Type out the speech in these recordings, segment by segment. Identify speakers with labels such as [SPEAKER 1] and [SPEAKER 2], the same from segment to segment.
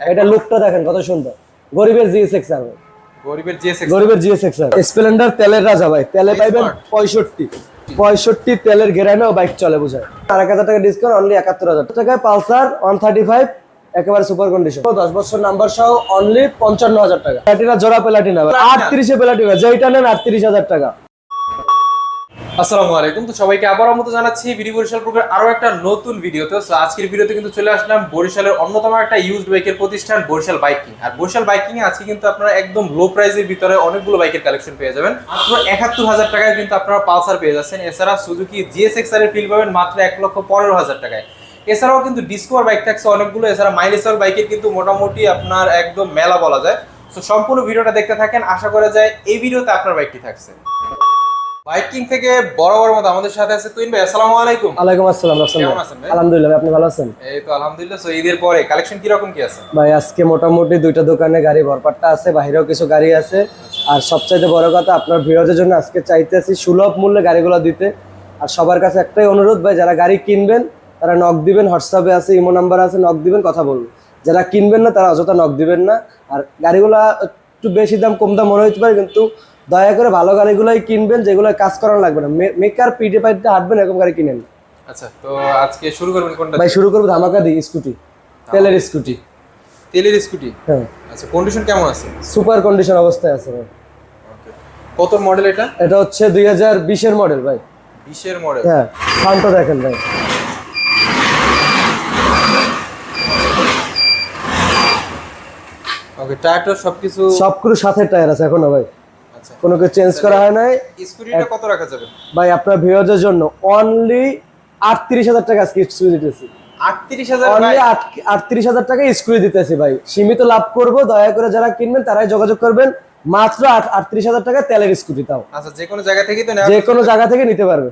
[SPEAKER 1] এটা লুকটা দেখেন কত সুন্দর। গরিবের জিএসএক্স আর
[SPEAKER 2] গরিবের জিএসএক্স
[SPEAKER 1] গরিবের জিএসএক্স আর। স্প্লেন্ডার তেলের রাজা ভাই। তেলে পাইবেন
[SPEAKER 2] Smart.
[SPEAKER 1] পঁয়ষট্টি। পঁয়ষট্টি তেলের গেরানেও বাইক চলে বুঝায়। আর এক হাজার টাকা ডিসকাউন্ট অনলি একাত্তর হাজার। টাকায় পালসার ওয়ান থার্টি ফাইভ একেবারে সুপার কন্ডিশন দশ বছর নাম্বার সহ অনলি পঞ্চান্ন হাজার টাকা। প্লাটিনা জোড়া প্লাটিনা আটত্রিশে প্লাটিনা যেইটা নেন আটত্রিশ হাজার টাকা।
[SPEAKER 2] আসসালামু আলাইকুম। তো সবাইকে আবারও মতো জানাচ্ছি বিডি বরিশাল গ্রুপের আরও একটা নতুন ভিডিওতে। So, আজকের ভিডিওতে কিন্তু চলে আসলাম বরিশালের অন্যতম একটা প্রতিষ্ঠান বরিশাল বাইকিং। বরিশাল বাইকিং আজকে কিন্তু একদম লো ভিতরে অনেকগুলো বাইকের কালেকশন পেয়ে যাবেন। একাত্তর হাজার টাকায় কিন্তু আপনারা পালসার পেয়ে যাচ্ছেন। এছাড়া সুজুকি এর ফিল পাবেন মাত্র এক লক্ষ পনেরো হাজার টাকায়। এছাড়াও কিন্তু ডিসকভার বাইক থাকছে অনেকগুলো। এছাড়া মাইলেসর বাইকের কিন্তু মোটামুটি আপনার একদম মেলা বলা যায়। তো সম্পূর্ণ ভিডিওটা দেখতে থাকেন। আশা করা যায় এই ভিডিওতে আপনার বাইকটি থাকছে। বাইকিং থেকে বড় বড় মতো আমাদের সাথে আছে তুইন ভাই আসসালামু আলাইকুম।
[SPEAKER 1] আলাইকুম আসসালাম
[SPEAKER 2] কেমন আছেন ভাই?
[SPEAKER 1] আলহামদুলিল্লাহ আপনি ভালো আছেন?
[SPEAKER 2] এই তো আলহামদুলিল্লাহ সো ঈদের পরে কালেকশন কি রকম কি আছে?
[SPEAKER 1] ভাই আজকে মোটামুটি দুইটা দোকানে গাড়ি ভরপাট্টা আছে বাইরেও কিছু গাড়ি আছে। আর সবচাইতে বড় কথা আপনার ভিড়দের জন্য আজকে চাইতেছি সুলভ মূল্যে গাড়িগুলো দিতে। আর সবার কাছে একটাই অনুরোধ ভাই যারা গাড়ি কিনবেন তারা নক দিবেন হোয়াটসঅ্যাপে আছে ইমো নাম্বার আছে নক দিবেন কথা বলবেন যারা কিনবেন না তারা অযথা নক দিবেন না। আর গাড়িগুলা একটু বেশি দাম কম দাম মনে হতে পারে কিন্তু দয়া করে ভালো গাড়িগুলোই কিনবেন যেগুলো কাজ করানো লাগবে না। মেকার পিঠে পাইতে হাঁটবেন এরকম গাড়ি কিনেন।
[SPEAKER 2] আচ্ছা তো আজকে শুরু করবেন কোনটা?
[SPEAKER 1] ভাই শুরু করব ধামাকা দিই স্কুটি তেলের স্কুটি
[SPEAKER 2] তেলের স্কুটি
[SPEAKER 1] হ্যাঁ।
[SPEAKER 2] আচ্ছা কন্ডিশন কেমন আছে?
[SPEAKER 1] সুপার কন্ডিশন অবস্থায় আছে ভাই।
[SPEAKER 2] কত মডেল এটা?
[SPEAKER 1] এটা হচ্ছে দুই হাজার বিশের মডেল ভাই।
[SPEAKER 2] বিশের মডেল
[SPEAKER 1] হ্যাঁ সাউন্ডটা দেখেন ভাই
[SPEAKER 2] ওকে টায়ার সবকিছু
[SPEAKER 1] সবগুলো সাথে টায়ার আছে এখনও ভাই। কোনো কিছু চেঞ্জ করা হয় নাই।
[SPEAKER 2] স্কুটিটা কত রাখা যাবে?
[SPEAKER 1] ভাই আপনার ভিউয়ারদের জন্য অনলি আটত্রিশ হাজার টাকা আজকে স্ক্রু দিতেছি।
[SPEAKER 2] আটত্রিশ হাজার
[SPEAKER 1] অনলি আটত্রিশ হাজার টাকা স্ক্রু দিতেছি ভাই। সীমিত লাভ করব দয়া করে যারা কিনবেন তারাই যোগাযোগ করবেন। মাত্র আটত্রিশ হাজার টাকা তেলের স্কুটি তাও
[SPEAKER 2] আচ্ছা যে কোনো জায়গা থেকে তো
[SPEAKER 1] যে কোনো জায়গা থেকে নিতে পারবে।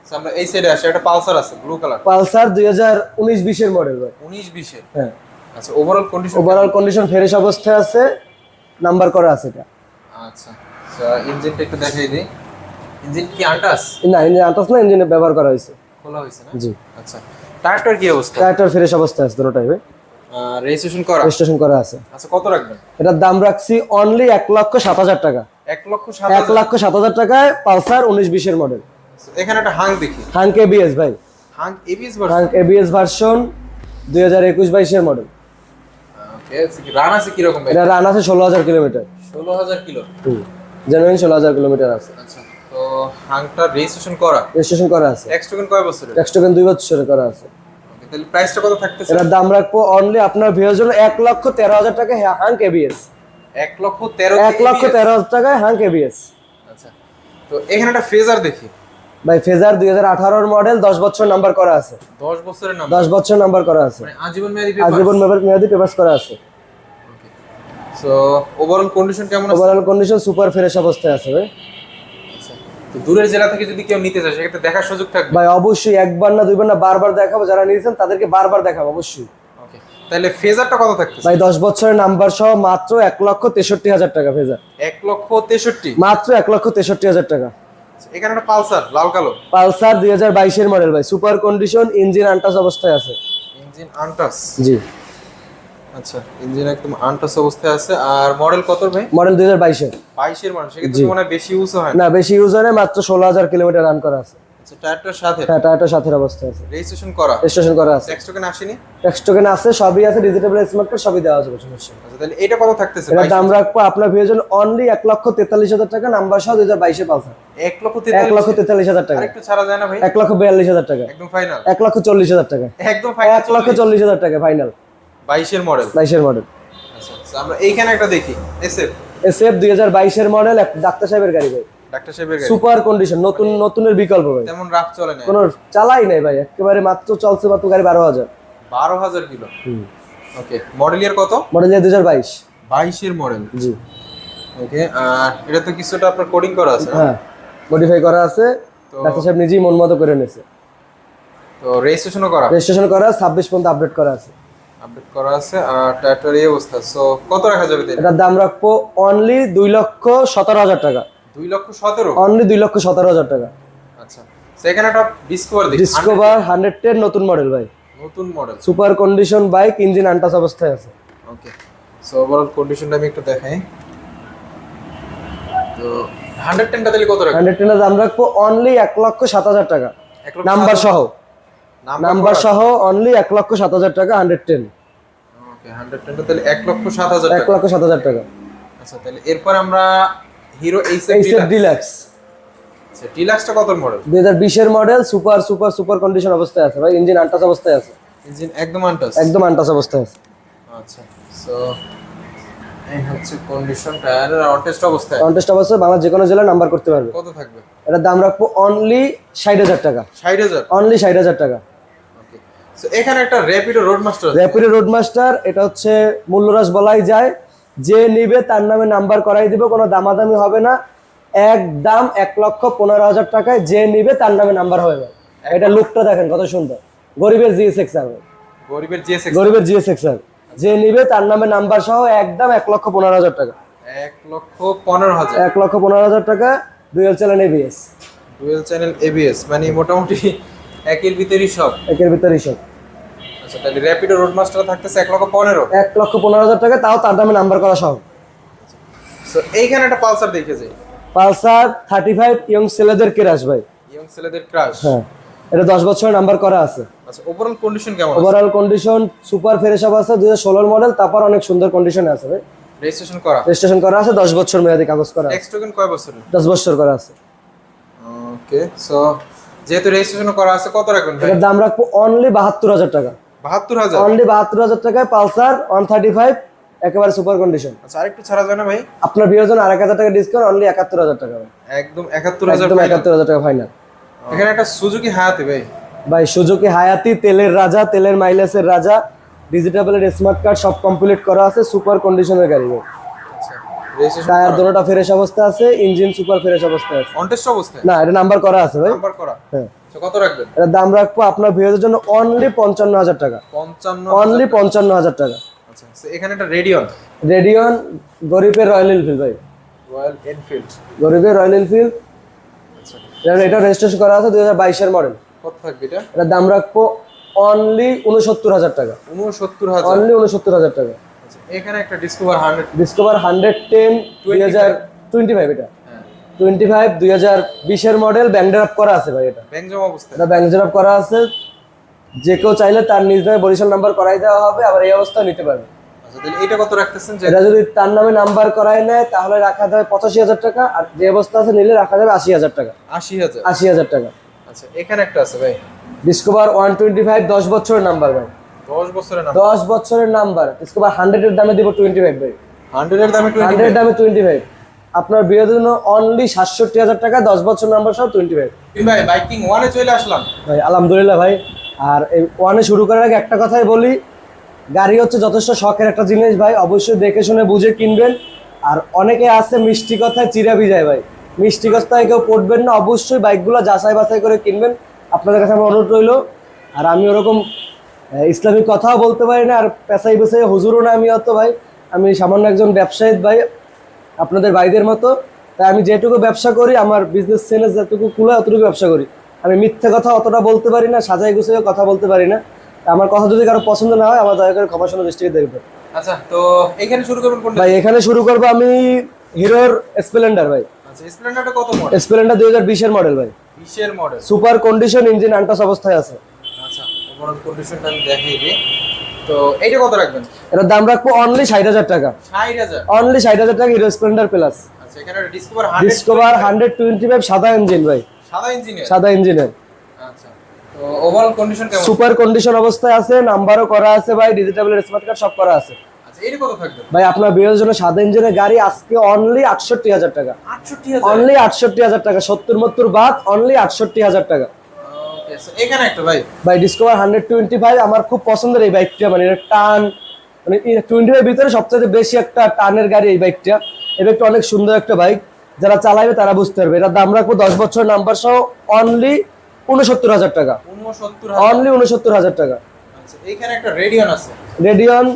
[SPEAKER 2] আচ্ছা, আমরা এই সাইডে আসি একটা পালসার আছে ব্লু কালার
[SPEAKER 1] পালসার দুই হাজার উনিশ বিশের মডেল ভাই।
[SPEAKER 2] উনিশ বিশের?
[SPEAKER 1] হ্যাঁ।
[SPEAKER 2] আচ্ছা overall condition
[SPEAKER 1] overall condition fresh অবস্থায় আছে নাম্বার করা আছে এটা।
[SPEAKER 2] আচ্ছা আচ্ছা ইঞ্জিনটা একটু দেখাই দিই। ইঞ্জিন কি আন্টাস?
[SPEAKER 1] না ইঞ্জিন আটাশ না ইঞ্জিনে ব্যবহার করা হয়েছে।
[SPEAKER 2] খোলা হয়েছে না?
[SPEAKER 1] জি। আচ্ছা।
[SPEAKER 2] টায়ারটার কি অবস্থা?
[SPEAKER 1] টায়ারটার ফ্রেশ অবস্থায় আছে দুটোটাই ভাই
[SPEAKER 2] রেজিস্ট্রেশন করা?
[SPEAKER 1] রেজিস্ট্রেশন করা আছে।
[SPEAKER 2] আচ্ছা কত রাখবেন?
[SPEAKER 1] এটার দাম রাখছি অনলি এক লক্ষ সাত হাজার টাকা।
[SPEAKER 2] এক লক্ষ
[SPEAKER 1] এক লক্ষ সাত হাজার টাকায় পালসার উনিশ বিশের মডেল
[SPEAKER 2] এখানে একটা হাং দেখি।
[SPEAKER 1] হাঙ্ক এবিএস ভাই।
[SPEAKER 2] Hunk ABS version
[SPEAKER 1] Hunk ABS version দুই হাজার একুশ বাইশের মডেল
[SPEAKER 2] ওকে রান আছে কীরকম
[SPEAKER 1] এটা রান আছে ষোলো হাজার কিলোমিটার
[SPEAKER 2] ষোলো হাজার কিলো।
[SPEAKER 1] জেনুইন ষোলো হাজার কিলোমিটার আছে।
[SPEAKER 2] আচ্ছা তো হাংটা রেজিস্ট্রেশন করা?
[SPEAKER 1] রেজিস্ট্রেশন করা আছে।
[SPEAKER 2] ট্যাক্স টোকেন কয় বছরের?
[SPEAKER 1] ট্যাক্স টোকেন দুই বছরের করা আছে।
[SPEAKER 2] তাহলে প্রাইসটা কত থাকতেছে?
[SPEAKER 1] এটার দাম রাখব অনলি আপনার ভিউর জন্য এক লক্ষ তেরো হাজার টাকা হাঙ্ক এবিএস
[SPEAKER 2] এক লক্ষ তেরো
[SPEAKER 1] এক লক্ষ তেরো হাজার টাকায় হাঙ্ক এবিএস
[SPEAKER 2] আচ্ছা তো এখানে একটা ফেজার দেখি।
[SPEAKER 1] ভাই ফেজার দুই হাজার আঠারোর মডেল দশ বছর নাম্বার করা আছে।
[SPEAKER 2] দশ বছরের নাম
[SPEAKER 1] দশ বছর নাম্বার করা আছে।
[SPEAKER 2] মানে আজীবন মেয়াদি
[SPEAKER 1] আজীবন মেয়াদি পেপার্স করা আছে।
[SPEAKER 2] সো ওভারঅল কন্ডিশন কেমন আছে?
[SPEAKER 1] ওভারঅল কন্ডিশন সুপার ফ্রেশ অবস্থায় আছে ভাই।
[SPEAKER 2] আচ্ছা তো দূরের জেলা থেকে যদি কেউ নিতে চায় সেক্ষেত্রে দেখার সুযোগ থাকবে?
[SPEAKER 1] ভাই অবশ্যই একবার না দুইবার না বারবার দেখাবো যারা নিয়েছেন তাদেরকে বারবার দেখাবো অবশ্যই।
[SPEAKER 2] ওকে তাহলে ফেজারটা কত থাকতেছে?
[SPEAKER 1] ভাই দশ বছরের নাম্বার সহ মাত্র এক লক্ষ তেষট্টি হাজার টাকা ফেজার।
[SPEAKER 2] এক লক্ষ তেষট্টি?
[SPEAKER 1] মাত্র এক লক্ষ তেষট্টি হাজার টাকা।
[SPEAKER 2] আচ্ছা, এখানে একটা পালসার লাল কালো।
[SPEAKER 1] পালসার দুই হাজার বাইশের মডেল ভাই। সুপার কন্ডিশন ইঞ্জিন আনটাস অবস্থায় আছে।
[SPEAKER 2] Engine untouched.
[SPEAKER 1] জি।
[SPEAKER 2] আচ্ছা ইঞ্জিন একদম আনটাস অবস্থায় আছে। আর মডেল কত ভাই?
[SPEAKER 1] মডেল দুই হাজার বাইশের।
[SPEAKER 2] বাইশের মডেল সেক্ষেত্রে মনে বেশি ইউজ হয় না।
[SPEAKER 1] না বেশি ইউজারে মাত্র ষোলো হাজার কিলোমিটার রান করা আছে।
[SPEAKER 2] আচ্ছা টায়ারটার সাথে?
[SPEAKER 1] হ্যাঁ টায়ারটা সাথের অবস্থায় আছে।
[SPEAKER 2] রেজিস্ট্রেশন করা?
[SPEAKER 1] রেজিস্ট্রেশন করা আছে।
[SPEAKER 2] ট্যাক্স টোকেন আসেনি?
[SPEAKER 1] ট্যাক্স টোকেন আছে সবই আছে ডিজিটাল স্মার্ট কার্ড সবই দেওয়া যাবে সমস্যা
[SPEAKER 2] আচ্ছা তাহলে এটা কত থাকতেছে?
[SPEAKER 1] এটার দাম রাখব আপনার অনলি এক লক্ষ তেতাল্লিশ হাজার টাকা নাম্বার সহ দুই হাজার বাইশে পালসার
[SPEAKER 2] এক লক্ষ
[SPEAKER 1] টাকা।
[SPEAKER 2] একটু ছাড়া যায় না ভাই?
[SPEAKER 1] লক্ষ টাকা।
[SPEAKER 2] একদম ফাইনাল
[SPEAKER 1] লক্ষ টাকা।
[SPEAKER 2] একদম ফাইনাল
[SPEAKER 1] লক্ষ টাকা ফাইনাল
[SPEAKER 2] বাইশের মডেল?
[SPEAKER 1] বাইশের মডেল।
[SPEAKER 2] আচ্ছা আচ্ছা, আমরা এইখানে একটা দেখি। এসএফ?
[SPEAKER 1] এস এফ দুই হাজার বাইশের মডেল ডাক্তার সাহেবের গাড়ি ভাই।
[SPEAKER 2] ডাক্তার সাহেবের গাড়ি?
[SPEAKER 1] সুপার কন্ডিশন নতুন নতুনের বিকল্প ভাই।
[SPEAKER 2] তেমন রাফ চলে না
[SPEAKER 1] কোনো চালাই নাই ভাই একেবারে মাত্র চলছে মাত্র গাড়ি বারো হাজার।
[SPEAKER 2] বারো হাজার কিলো? ওকে মডেল ইয়ার কত?
[SPEAKER 1] মডেল দুই হাজার বাইশ।
[SPEAKER 2] বাইশের মডেল
[SPEAKER 1] জি।
[SPEAKER 2] ওকে আর এটা তো কিছুটা আপনার কোডিং করা আছে
[SPEAKER 1] হ্যাঁ মডিফাই করা আছে।
[SPEAKER 2] তো-
[SPEAKER 1] ডাক্তার সাহেব নিজেই মন মতো করে নিয়েছে
[SPEAKER 2] তো রেজিস্ট্রেশনও করা?
[SPEAKER 1] রেজিস্ট্রেশন করা ছাব্বিশ পর্যন্ত আপডেট করা আছে।
[SPEAKER 2] আপডেট করা আছে আর টায়ারটার এই অবস্থা। সো কত রাখা যাবে
[SPEAKER 1] এটার দাম রাখব অনলি দুই লক্ষ সতেরো হাজার টাকা।
[SPEAKER 2] দুই লক্ষ সতেরো?
[SPEAKER 1] অনলি দুই লক্ষ সতেরো হাজার টাকা।
[SPEAKER 2] আচ্ছা। সেখানে একটা ডিসকভার
[SPEAKER 1] ডিসকভার হান্ড্রেড টেন নতুন মডেল ভাই।
[SPEAKER 2] নতুন model
[SPEAKER 1] super condition bike engine untouched অবস্থায় আছে।
[SPEAKER 2] ওকে সো ওভারঅল কন্ডিশনটা আমি একটু দেখাই। তো হান্ড্রেড টেনটা তাহলে কত রাখবেন
[SPEAKER 1] হান্ড্রেড টেনের দাম রাখব অনলি এক লক্ষ সাত হাজার টাকা। নাম্বার সহ।
[SPEAKER 2] নাম্বার
[SPEAKER 1] সহ অনলি এক লক্ষ সাত হাজার টাকা হান্ড্রেড টেন
[SPEAKER 2] তাহলে এক লক্ষ সাত হাজার
[SPEAKER 1] এক
[SPEAKER 2] টাকা।
[SPEAKER 1] লক্ষ সাত হাজার টাকা।
[SPEAKER 2] আচ্ছা তাহলে এরপর আমরা হিরো এইচ
[SPEAKER 1] এই ডিলাক্স
[SPEAKER 2] আচ্ছা ডিলাক্সটা কত মডেল
[SPEAKER 1] দুই হাজার বিশের model super super super condition অবস্থায় আছে ভাই ইঞ্জিন আনটাস অবস্থায় আছে।
[SPEAKER 2] ইঞ্জিন একদম আনটাস
[SPEAKER 1] একদম আনটাস অবস্থায় আছে।
[SPEAKER 2] আচ্ছা সো এই হচ্ছে কন্ডিশন টায়ারের অনটেস্ট অবস্থায়।
[SPEAKER 1] কন্টেস্ট অবস্থায় বাংলা যে কোনো জেলায় নাম্বার করতে পারবে।
[SPEAKER 2] কত থাকবে?
[SPEAKER 1] এটার দাম রাখব অনলি ষাট হাজার টাকা।
[SPEAKER 2] ষাট হাজার?
[SPEAKER 1] অনলি ষাট হাজার টাকা।
[SPEAKER 2] ওকে সো এখানে একটা Rapido road master
[SPEAKER 1] Rapido roadmaster এটা হচ্ছে মূল্যরাস বলাই যায়। যে নিবে তার নামে নাম্বার করাই দিব কোনো দামাদামি হবে না। এক দাম এক লক্ষ পনেরো হাজার টাকায় যে নিবে তার নামে নাম্বার হবে ভাই এটা লুকটা দেখেন কত সুন্দর। গরিবের জিএসএক্স আর
[SPEAKER 2] গরিবের জিএসএক্স
[SPEAKER 1] গরিবের জিএসএক্স আর যে নিবে তার নামে নাম্বার সহ একদম এক লক্ষ পনেরো হাজার টাকা।
[SPEAKER 2] এক লক্ষ পনেরো হাজার।
[SPEAKER 1] এক লক্ষ পনেরো হাজার টাকা dual channel ABS
[SPEAKER 2] dual channel ABS মানে মোটামুটি একের ভিতরই সব।
[SPEAKER 1] একের ভিতরে সব।
[SPEAKER 2] আচ্ছা তাহলে র্যাপিডো রোড মাস্টার থাকতেছে এক লক্ষ পনেরো।
[SPEAKER 1] এক লক্ষ পনেরো হাজার টাকা তাও তার দামে নাম্বার করা সহ
[SPEAKER 2] সো এইখানে একটা পালসার দেখে যাই।
[SPEAKER 1] পালসার থার্টি ফাইভ ইয়ং ছেলেদের কেরাস ভাই।
[SPEAKER 2] ইয়ং ছেলেদের ক্রাশ
[SPEAKER 1] হ্যাঁ এটা দশ বছরের নাম্বার করা আছে।
[SPEAKER 2] আচ্ছা ওভারঅল কন্ডিশন কেমন
[SPEAKER 1] overall condition super fresh up আছে দুই হাজার ষোলোর মডেল তারপর অনেক সুন্দর কন্ডিশনে আছে ভাই।
[SPEAKER 2] রেজিস্ট্রেশন করা?
[SPEAKER 1] রেজিস্ট্রেশন করা আছে দশ বছর মেয়াদি কাগজ করা আছে।
[SPEAKER 2] টোকেন কয় বছরের?
[SPEAKER 1] দশ বছর করা আছে।
[SPEAKER 2] ওকে সো যেহেতু রেজিস্ট্রেশন করা আছে কত রাখবেন ভাই?
[SPEAKER 1] এটার দাম রাখব অনলি বাহাত্তর হাজার টাকা।
[SPEAKER 2] বাহাত্তর হাজার?
[SPEAKER 1] অনলি বাহাত্তর হাজার টাকায় পালসার ওয়ান থার্টি ফাইভ একেবারে সুপার কন্ডিশন
[SPEAKER 2] আচ্ছা আরেকটু ছাড়া যায় না ভাই।
[SPEAKER 1] আপনার বিয়ের জন্য আরেক হাজার টাকা ডিসকাউন্ট অনলি একাত্তর হাজার টাকা
[SPEAKER 2] একদম একাত্তর হাজার
[SPEAKER 1] একদম একাত্তর হাজার টাকা ফাইনাল
[SPEAKER 2] এখানে একটা সুজুকি হায়াতে ভাই।
[SPEAKER 1] ভাই সুজুকি হায়াতি তেলের রাজা তেলের মাইলেজের রাজা ডিজিটালের স্মার্ট কার্ড সব কমপ্লিট করা আছে সুপার কন্ডিশনের গাড়ি ভাই।
[SPEAKER 2] আচ্ছা
[SPEAKER 1] টায়ার দুটোটা ফ্রেশ অবস্থা আছে ইঞ্জিন সুপার ফ্রেশ অবস্থায় আছে।
[SPEAKER 2] অবস্থায়?
[SPEAKER 1] না এটা নাম্বার করা আছে ভাই।
[SPEAKER 2] নাম্বার করা।
[SPEAKER 1] হ্যাঁ।
[SPEAKER 2] কত রাখবেন?
[SPEAKER 1] এটার দাম রাখব আপনার ভিউজের জন্য অনলি পঞ্চান্ন হাজার টাকা।
[SPEAKER 2] পঞ্চান্ন
[SPEAKER 1] অনলি পঞ্চান্ন হাজার টাকা।
[SPEAKER 2] আচ্ছা এখানে একটা রেডিয়ন
[SPEAKER 1] রেডিয়ন গরিবের রয়্যাল এনফিল্ড ভাই।
[SPEAKER 2] রয়্যাল এনফিল্ড
[SPEAKER 1] গরিবের রয়্যাল এনফিল্ড
[SPEAKER 2] আচ্ছা।
[SPEAKER 1] এটা রেজিস্ট্রেশন করা আছে দুই হাজার বাইশের মডেল
[SPEAKER 2] কত থাকবে এটা?
[SPEAKER 1] এটার দাম রাখব অনলি উনসত্তর হাজার টাকা।
[SPEAKER 2] উনসত্তর হাজার।
[SPEAKER 1] অনলি উনসত্তর হাজার টাকা।
[SPEAKER 2] আচ্ছা এখানে একটা Discover hundred
[SPEAKER 1] Discover hundred ten দুই হাজার টোয়েন্টি ফাইভ এটা। টোয়েন্টি ফাইভ দুই হাজার বিশের মডেল ব্যাংডার আপ করা আছে ভাই এটা।
[SPEAKER 2] ব্যাংক জমা অবস্থায়।
[SPEAKER 1] এটা ব্যাংডার আপ করা আছে। যে কেউ চাইলে তার নিজ নামে বরিশাল নাম্বার করাই দেওয়া হবে আবার এই অবস্থা নিতে পারবে।
[SPEAKER 2] আচ্ছা এটা কত রাখতেছেন?
[SPEAKER 1] এটা যদি তার নামে নাম্বার করাই নেয় তাহলে রাখা যাবে পঁচাশি হাজার টাকা আর যে অবস্থা আছে নিলে রাখা যাবে আশি হাজার টাকা।
[SPEAKER 2] আশি হাজার?
[SPEAKER 1] আশি হাজার টাকা।
[SPEAKER 2] আচ্ছা এখানে একটা আছে ভাই।
[SPEAKER 1] ডিসকভার ওয়ান টোয়েন্টি ফাইভ দশ বছরের নাম্বার ভাই।
[SPEAKER 2] দশ বছরের
[SPEAKER 1] দশ বছরের নাম্বার ডিসকভার হান্ড্রেডের দামে দিব টোয়েন্টি ফাইভ ভাই
[SPEAKER 2] হান্ড্রেডের দামে
[SPEAKER 1] হান্ড্রেড দামে টোয়েন্টি ফাইভ আপনার বিয়ের জন্য অনলি সাতষট্টি হাজার টাকা দশ বছর নাম্বার সহ টোয়েন্টি ফাইভ
[SPEAKER 2] ভাই বাইকিং ওয়ানে চলে আসলাম।
[SPEAKER 1] ভাই আলহামদুলিল্লাহ ভাই। আর এই ওয়ানে শুরু করার আগে একটা কথাই বলি গাড়ি হচ্ছে যথেষ্ট শখের একটা জিনিস ভাই অবশ্যই দেখে শুনে বুঝে কিনবেন। আর অনেকে আছে মিষ্টি কথায় চিরা যায় ভাই। মিষ্টি কথায় কেউ পড়বেন না অবশ্যই বাইকগুলো যাচাই বাছাই করে কিনবেন। আপনাদের কাছে আমার অনুরোধ রইল। আর আমি ওরকম ইসলামিক কথাও বলতে পারি না আর পেশাই পেশাই হুজুরও না আমি অত ভাই। আমি সামান্য একজন ব্যবসায়ী ভাই আপনাদের ভাইদের মতো। তাই আমি যেটুকু ব্যবসা করি আমার বিজনেস সেন্স যেটুকু কুলায় অতটুকু ব্যবসা করি। আমি মিথ্যে কথা অতটা বলতে পারি না সাজাই গুছিয়ে কথা বলতে পারি না। আমার কথা যদি কারও পছন্দ না হয় আমার দয়া করে ক্ষমা সুন্দর দৃষ্টিতে দেখবে
[SPEAKER 2] আচ্ছা তো এখানে শুরু করবেন কোনটা?
[SPEAKER 1] ভাই এখানে শুরু করব আমি হিরোর স্প্লেন্ডার ভাই।
[SPEAKER 2] আচ্ছা স্প্লেন্ডারটা কত মডেল
[SPEAKER 1] স্প্লেন্ডার ভাই।
[SPEAKER 2] Model
[SPEAKER 1] super condition engine untouched অবস্থায় আছে।
[SPEAKER 2] আচ্ছা ওভারঅল কন্ডিশনটা আমি দেখাই দিই। তো এইটা কত রাখবেন?
[SPEAKER 1] এটার দাম রাখব অনলি ষাট হাজার টাকা। অনলি ষাট হাজার টাকা হিরো স্প্লেন্ডার প্লাস
[SPEAKER 2] আচ্ছা ডিসকভার হান্ড্রেড
[SPEAKER 1] টোয়েন্টি ফাইভ সাদা ইঞ্জিন ভাই।
[SPEAKER 2] সাদা ইঞ্জিনিয়ার
[SPEAKER 1] সাদা ইঞ্জিনের
[SPEAKER 2] আচ্ছা ওভারঅল কন্ডিশন কেমন?
[SPEAKER 1] সুপার কন্ডিশন অবস্থায় আছে নাম্বারও করা আছে ভাই ডিজিটাল স্মার্ট কার্ড সব করা আছে।
[SPEAKER 2] আচ্ছা
[SPEAKER 1] ভাই আপনার বিয়ের জন্য সাদা ইঞ্জিনের গাড়ি আজকে অনলি আটষট্টি হাজার টাকা। অনলি আটষট্টি হাজার টাকা সত্তর মত্তর বাদ অনলি আটষট্টি হাজার টাকা।
[SPEAKER 2] এখানে একটা ভাই।
[SPEAKER 1] ভাই ডিসকভার হান্ড্রেড টোয়েন্টি ফাইভ আমার খুব পছন্দের এই বাইকটা। মানে এর টান মানে টোয়েন্টি ফাইভ ভিতরে সবচেয়ে বেশি একটা টানের গাড়ি এই বাইকটা। এই বাইকটা অনেক সুন্দর একটা বাইক। যারা চালাবে তারা বুঝতে পারবে। এটার দাম রাখব দশ বছর নাম্বার সহ অনলি উনসত্তর হাজার টাকা। অনলি উনসত্তর হাজার টাকা।
[SPEAKER 2] আচ্ছা এখানে একটা রেডিয়ন আছে।
[SPEAKER 1] রেডিয়ন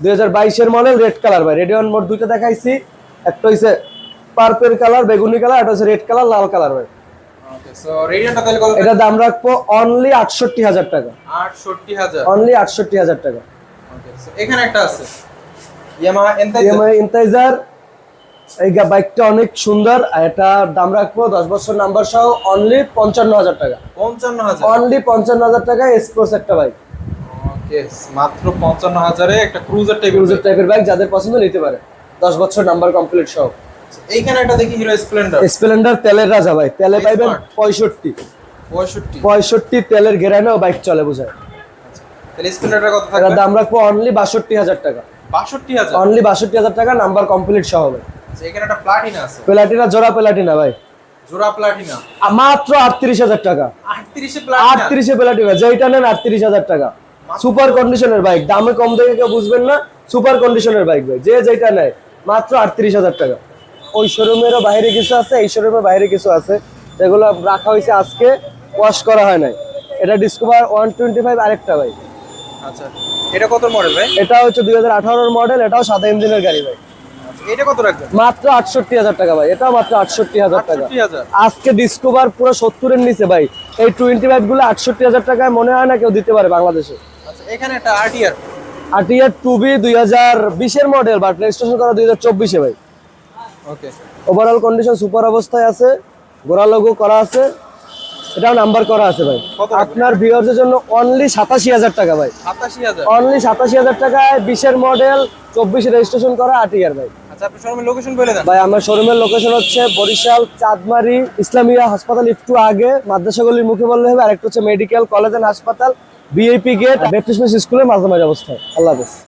[SPEAKER 1] দুই হাজার বাইশের মডেল রেড কালার ভাই। রেডিয়ন মোট দুইটা দেখাইছি। একটা হইছে পার্পেল কালার বেগুনি কালার একটা হচ্ছে রেড কালার লাল কালার ভাই। এটা দাম রাখব অনলি আটষট্টি হাজার টাকা।
[SPEAKER 2] আটষট্টি হাজার।
[SPEAKER 1] অনলি আটষট্টি হাজার টাকা।
[SPEAKER 2] এখানে একটা আছে। ইয়ামাহা এনতাই
[SPEAKER 1] এই বাইকটা অনেক সুন্দর আর এটা দাম রাখব দশ বছর নাম্বার সহ অনলি পঞ্চান্ন হাজার টাকা।
[SPEAKER 2] পঞ্চান্ন হাজার।
[SPEAKER 1] অনলি পঞ্চান্ন হাজার টাকা একটা বাইক
[SPEAKER 2] ওকে মাত্র পঞ্চান্ন হাজারে একটা ক্রুজার টাইপের
[SPEAKER 1] ক্রুজার টাইপের বাইক যাদের পছন্দ নিতে পারে। দশ বছর নাম্বার কমপ্লিট সহ।
[SPEAKER 2] এইখানে একটা দেখি হিরো স্প্লেন্ডার
[SPEAKER 1] স্প্লেন্ডার তেলের রাজা ভাই। তেলে. পাইবেন পঁয়ষট্টি।
[SPEAKER 2] পঁয়ষট্টি।
[SPEAKER 1] পঁয়ষট্টি তেলের গেরানেও বাইক চলে বোঝায়।
[SPEAKER 2] তাহলে স্প্লেন্ডারটা কত থাকবে?
[SPEAKER 1] দাম রাখব অনলি বাষট্টি হাজার টাকা।
[SPEAKER 2] বাষট্টি হাজার?
[SPEAKER 1] অনলি বাষট্টি হাজার টাকা নাম্বার কমপ্লিট সহ ভাই
[SPEAKER 2] আচ্ছা, এখানে একটা প্লাটিনা আছে।
[SPEAKER 1] প্লাটিনা জোড়া প্লাটিনা ভাই।
[SPEAKER 2] জোড়া প্লাটিনা
[SPEAKER 1] মাত্র আটত্রিশ হাজার টাকা।
[SPEAKER 2] আটত্রিশে প্লাটিনা
[SPEAKER 1] আটত্রিশে প্লাটিনা যেইটা নেন আটত্রিশ হাজার টাকা। সুপার কন্ডিশনের বাইক দামে কম দেখে কেউ বুঝবেন না সুপার কন্ডিশনের বাইক ভাই যে যেটা নেয় মাত্র আটত্রিশ হাজার টাকা। ওই শোরুমেরও বাইরে কিছু আছে এই শোরুমের বাইরে কিছু আছে। যেগুলো রাখা হয়েছে আজকে ওয়াশ করা হয় নাই। এটা ডিসকভার ওয়ান টোয়েন্টি ফাইভ আরেকটা ভাই।
[SPEAKER 2] আচ্ছা এটা কত মডেল ভাই?
[SPEAKER 1] এটা হচ্ছে দুই হাজার আঠারোর মডেল এটাও সাদা ইঞ্জিনের গাড়ি ভাই।
[SPEAKER 2] আচ্ছা, এটা কত রাখবেন?
[SPEAKER 1] মাত্র আটষট্টি হাজার টাকা ভাই মাত্র আটষট্টি হাজার টাকা। আজকে ডিসকভার পুরো সত্তরের নিচে ভাই। এই টোয়েন্টি ফাইভগুলো আটষট্টি হাজার টাকায় মনে হয় না কেউ দিতে পারে বাংলাদেশে।
[SPEAKER 2] আচ্ছা এখানে একটা আরটিআর
[SPEAKER 1] টু বি দুই হাজার বিশের মডেল বাট রেজিস্ট্রেশন করা দুই হাজার চব্বিশে ভাই।
[SPEAKER 2] ওকে
[SPEAKER 1] ওভারঅল কন্ডিশন সুপার অবস্থায় আছে গোড়া লগো করা আছে এটাও নাম্বার করা আছে ভাই। আপনার জন্য অনলি সাতাশি হাজার টাকা ভাই। অনলি সাতাশি হাজার টাকায় বিশের মডেল চব্বিশে রেজিস্ট্রেশন করা আটিয়ার ভাই।
[SPEAKER 2] আচ্ছা
[SPEAKER 1] ভাই আমার শোরুমের লোকেশন হচ্ছে বরিশাল চাঁদমারি ইসলামিয়া হাসপাতাল একটু আগে মাদ্রাসাগুলির মুখে বললে হবে আরেকটা হচ্ছে মেডিকেল কলেজ এন্ড হাসপাতাল বিএপি গেট স্কুলের মাঝামাঝি অবস্থায়। আল্লাহ হাফেজ।